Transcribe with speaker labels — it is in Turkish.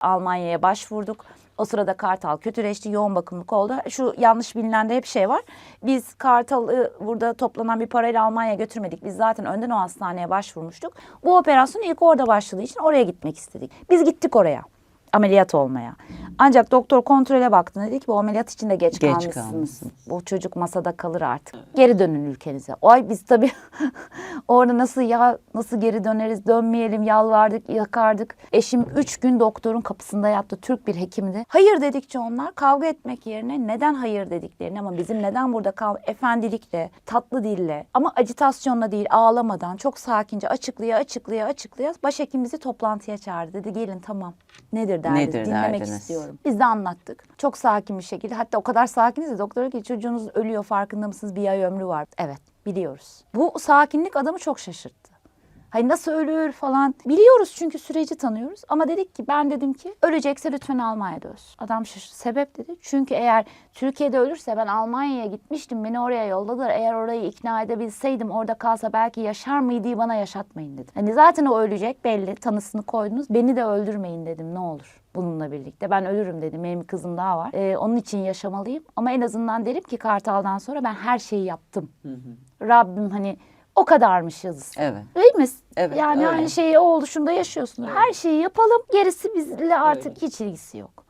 Speaker 1: Almanya'ya başvurduk. O sırada Kartal kötüleşti, yoğun bakımlık oldu. Şu yanlış bilinen de hep şey var. Biz Kartal'ı burada toplanan bir parayla Almanya'ya götürmedik. Biz zaten önden o hastaneye başvurmuştuk. Bu operasyon ilk orada başladığı için oraya gitmek istedik. Biz gittik oraya ameliyat olmaya. Ancak doktor kontrole baktı dedi ki bu ameliyat için de geç,
Speaker 2: Geç
Speaker 1: kalmışsınız.
Speaker 2: kalmışsın.
Speaker 1: Bu çocuk masada kalır artık. Geri dönün ülkenize. Ay biz tabii orada nasıl ya nasıl geri döneriz dönmeyelim yalvardık yakardık. Eşim üç gün doktorun kapısında yattı. Türk bir hekimdi. Hayır dedikçe onlar kavga etmek yerine neden hayır dediklerini ama bizim neden burada kal efendilikle, tatlı dille ama acitasyonla değil ağlamadan çok sakince açıklaya açıklaya açıklaya başhekim bizi toplantıya çağırdı. Dedi gelin tamam nedir derdiniz
Speaker 2: Nedir
Speaker 1: dinlemek
Speaker 2: derdiniz?
Speaker 1: istiyorum. Biz de anlattık. Çok sakin bir şekilde. Hatta o kadar sakiniz ki doktor dedi ki çocuğunuz ölüyor farkında mısınız? Bir ay ömrü var. Evet biliyoruz. Bu sakinlik adamı çok şaşırttı. Hani nasıl ölür falan. Biliyoruz çünkü süreci tanıyoruz. Ama dedik ki ben dedim ki ölecekse lütfen Almanya'da ölsün. Adam şaşırdı. Sebep dedi. Çünkü eğer Türkiye'de ölürse ben Almanya'ya gitmiştim. Beni oraya yolladılar. Eğer orayı ikna edebilseydim orada kalsa belki yaşar mıydı bana yaşatmayın dedi. Hani zaten o ölecek belli. Tanısını koydunuz. Beni de öldürmeyin dedim ne olur bununla birlikte. Ben ölürüm dedim. Benim kızım daha var. Ee, onun için yaşamalıyım. Ama en azından derim ki Kartal'dan sonra ben her şeyi yaptım. Rabbim hani o kadarmış yazısı.
Speaker 2: Evet.
Speaker 1: Değil mi?
Speaker 2: Evet,
Speaker 1: yani
Speaker 2: öyle.
Speaker 1: aynı şeyi o oluşumda yaşıyorsun. Her şeyi yapalım. Gerisi bizle artık hiç ilgisi yok.